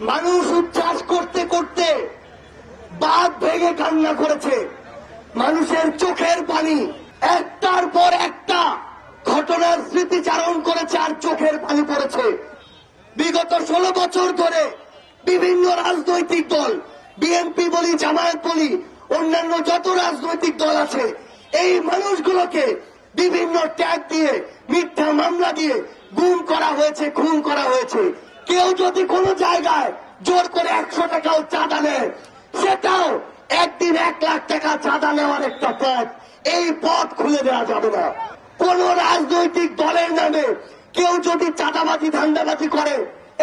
মানুষ উচ্ছ্বাস করতে করতে বাদ ভেঙে কান্না করেছে। মানুষের চোখের পানি একটার পর একটা ঘটনার স্মৃতিচারণ করেছে আর চোখের পানি পড়েছে। বিগত ষোলো বছর ধরে বিভিন্ন রাজনৈতিক দল, বিএনপি বলি, জামায়াত বলি, অন্যান্য যত রাজনৈতিক দল আছে, এই মানুষগুলোকে বিভিন্ন ট্যাগ দিয়ে, মিথ্যা মামলা দিয়ে গুম করা হয়েছে, খুন করা হয়েছে। কেউ যদি কোনো জায়গায় জোর করে একশো টাকাও চাঁদা নেয়, সেটাও একদিন এক লাখ টাকা চাঁদা নেওয়ার একটা পথ। এই পথ খুলে দেওয়া যাবে না। কোন রাজনৈতিক দলের নামে কেউ যদি চাঁদাবাজি, ধান্দাবাজি করে,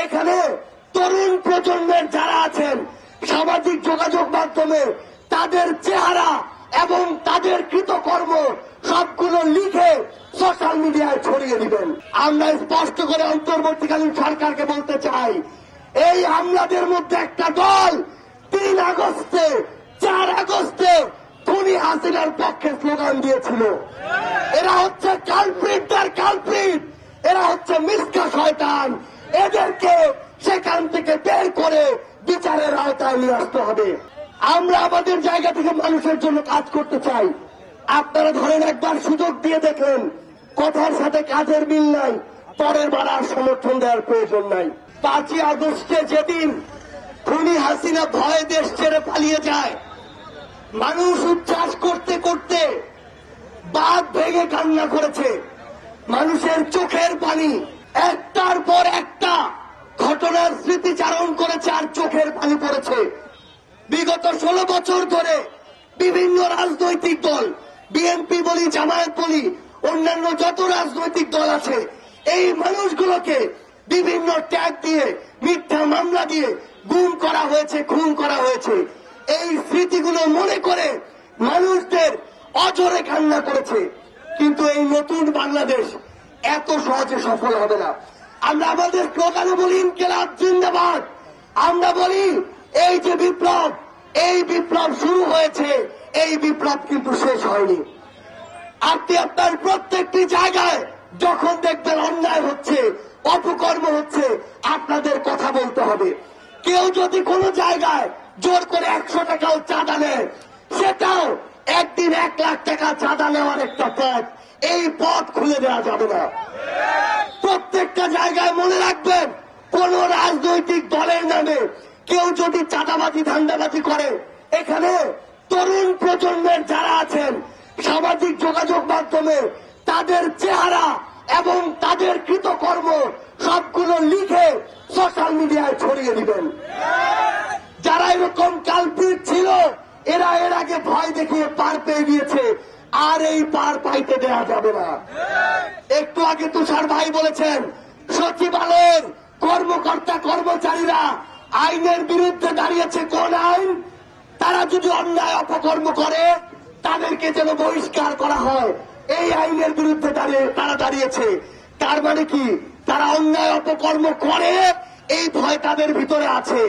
এখানে তরুণ প্রজন্মের যারা আছেন, সামাজিক যোগাযোগ মাধ্যমে তাদের চেহারা এবং তাদের কৃতকর্ম সবগুলো লিখে সোশ্যাল মিডিয়ায় ছড়িয়ে দিবেন। আমরা স্পষ্ট করে অন্তর্বর্তীকালীন সরকারকে বলতে চাই, এই হামলাদের মধ্যে একটা দল তিন আগস্টে, চার আগস্টে খুনি হাসিনার পক্ষে স্লোগান দিয়েছিল। এরা হচ্ছে কালপ্রিট তার কালপ্রিট এরা হচ্ছে মিসকা শয়তান। এদেরকে সেখান থেকে বের করে বিচারের আওতায় নিয়ে আসতে হবে। আমরা আমাদের জায়গা থেকে মানুষের জন্য কাজ করতে চাই। আপনারা ধরেন একবার সুযোগ দিয়ে দেখেন কথার সাথে কাজের মিল নাই, পরের বার আর সমর্থন দেওয়ার প্রয়োজন নাই। পাঁচই আগস্টে যেদিন খুনি হাসিনা ভয় দেশ ছেড়ে পালিয়ে যায়, মানুষ উচ্ছ্বাস করতে করতে বাদ ভেঙে কান্না করেছে। মানুষের চোখের পানি, একটার পর একটা ঘটনার স্মৃতিচারণ করেছে আর চোখের পানি পড়েছে। বিগত ষোলো বছর ধরে বিভিন্ন রাজনৈতিক দল বিএনপি বলি, জামায়াত বলি, অন্যান্য যত রাজনৈতিক দল আছে, এই মানুষগুলোকে বিভিন্ন ট্যাগ দিয়ে, মিথ্যা মামলা দিয়ে গুম করা হয়েছে, খুন করা হয়েছে। এই স্মৃতিগুলো মনে করে মানুষদের অজরে কান্না করেছে। কিন্তু এই নতুন বাংলাদেশ এত সহজে সফল হবে না। আমরা আমাদের স্লোগানে বলি, ইনকেলাব জিন্দাবাদ। আমরা বলি, এই যে বিপ্লব, এই বিপ্লব শুরু হয়েছে। এই বিপ্লব কিন্তু শেষ হয়নি। আপনি আপনার প্রত্যেকটি জায়গায় যখন দেখবেন অন্যায় হচ্ছে, অপকর্ম হচ্ছে, আপনাদের কথা বলতে হবে। কেউ যদি কোনো জায়গায় জোর করে একশো টাকাও চাঁদা নেয়, সেটাও একদিন এক লাখ টাকা চাঁদা নেওয়ার একটা পথ। এই পথ খুলে দেওয়া যাবে না। প্রত্যেকটা জায়গায় মনে রাখবেন, কোন রাজনৈতিক দলের নামে কেউ যদি চাঁদাবাজি, ধান্দাবাজি করে, এখানে তরুণ প্রজন্মের যারা আছেন, সামাজিক যোগাযোগ মাধ্যমে তাদের চেহারা এবং তাদের কৃতকর্ম সবগুলো লিখে সোশ্যাল মিডিয়ায় ছড়িয়ে দিবেন। যারা এরকম কালপ্রিট ছিল, এরা এর আগে ভয় দেখিয়ে পার পেয়ে গিয়েছে, আর এই পার পাইতে দেওয়া যাবে না। একটু আগে তুষার ভাই বলেছেন, সচিবালয়ের কর্মকর্তা কর্মচারীরা আইনের বিরুদ্ধে দাঁড়িয়েছে, কোন আইন? যদি অন্যায় অপকর্ম করে, তাদেরকে যেন বহিষ্কার করা হয়। এই আইনের বিরুদ্ধে তারা দাঁড়িয়েছে। তার মানে কি? তারা অন্যায় অপকর্ম করে, এই ভয় তাদের ভিতরে আছে।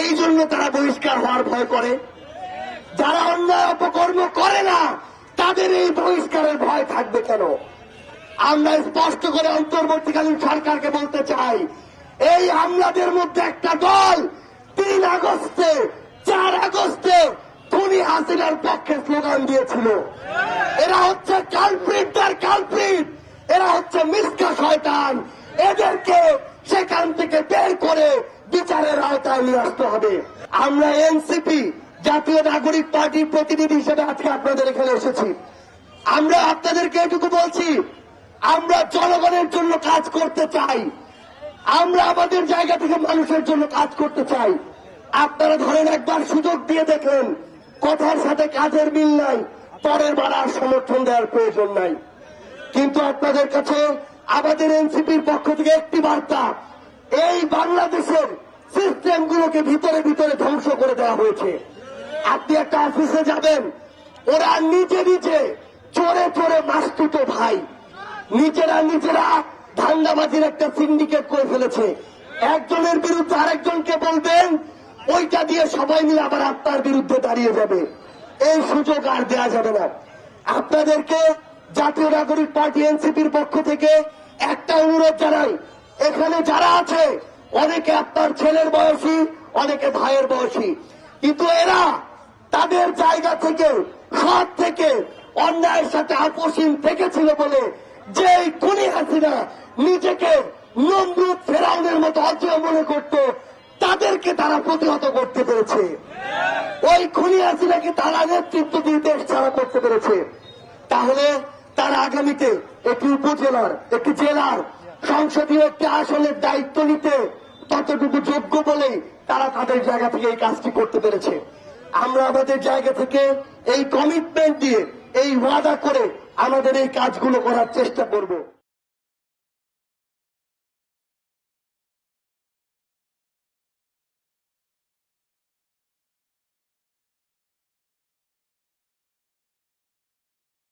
এই জন্য তারা বহিষ্কার হওয়ার ভয় করে। যারা অন্যায় অপকর্ম করে না, তাদের এই বহিষ্কারের ভয় থাকবে কেন? আমরা স্পষ্ট করে অন্তর্বর্তীকালীন সরকারকে বলতে চাই, এই হামলাদের মধ্যে একটা দল তিন আগস্টে, চার আগস্টে খুনি হাসিনার পক্ষে স্লোগান দিয়েছিল। এরা হচ্ছে কালপ্রিট তার কালপ্রিট এরা হচ্ছে মিসকা শয়তান। এদেরকে সেখান থেকে বের করে বিচারের আওতায় নিয়ে আসতে হবে। আমরা এনসিপি, জাতীয় নাগরিক পার্টির প্রতিনিধি হিসেবে আজকে আপনাদের এখানে এসেছি। আমরা আপনাদেরকে এটুকু বলছি, আমরা জনগণের জন্য কাজ করতে চাই। আমরা আমাদের জায়গা থেকে মানুষের জন্য কাজ করতে চাই। আপনারা ধরেন একবার সুযোগ দিয়ে দেখেন কথার সাথে কাজের মিল নাই, পরের বার আর সমর্থন দেওয়ার প্রয়োজন নাই। কিন্তু আপনাদের কাছে আমাদের এনসিপির পক্ষ থেকে একটি বার্তা, এই বাংলাদেশের সিস্টেমগুলোকে ভিতরে ভিতরে ধ্বংস করে দেওয়া হয়েছে। আপনি একটা অফিসে যাবেন, ওরা নিচে নিচে চোরে চোরে মাস্তুত ভাই, নিজেরা নিজেরা ধান্দাবাজির একটা সিন্ডিকেট করে ফেলেছে। একজনের বিরুদ্ধে আরেকজনকে বলবেন ওইটা দিয়ে সবাই মিলে আবার আপনার বিরুদ্ধে দাঁড়িয়ে যাবে। এই সুযোগ আর দেওয়া যাবে না। আপনাদেরকে জাতীয় নাগরিক পার্টি এনসিপির পক্ষ থেকে একটা অনুরোধ জানাই। এখানে যারা আছে, অনেকে আপনার ছেলের বয়সী, অনেকে ভাইয়ের বয়সী। কিন্তু এরা তাদের জায়গা থেকে হাত থেকে, অন্যায়ের সাথে আপোষহীন থেকেছিল বলে যে খুনি হাসিনা নিজেকে নমরুদ ফেরাউনের মতো অজয় মনে করত তাদেরকে তারা প্রতিহত করতে পেরেছে। ওই খুনি হাসিনাকে তারা নেতৃত্ব দিয়ে দেশ ছাড়া করতে পেরেছে, তাহলে তারা আগামীতে একটি উপজেলার, একটি জেলার সংসদীয় একটি আসনের দায়িত্ব নিতে ততটুকু যোগ্য বলেই তারা তাদের জায়গা থেকে এই কাজটি করতে পেরেছে। আমরা আমাদের জায়গা থেকে এই কমিটমেন্ট দিয়ে এই ওয়াদা করে আমাদের এই কাজগুলো করার চেষ্টা করব।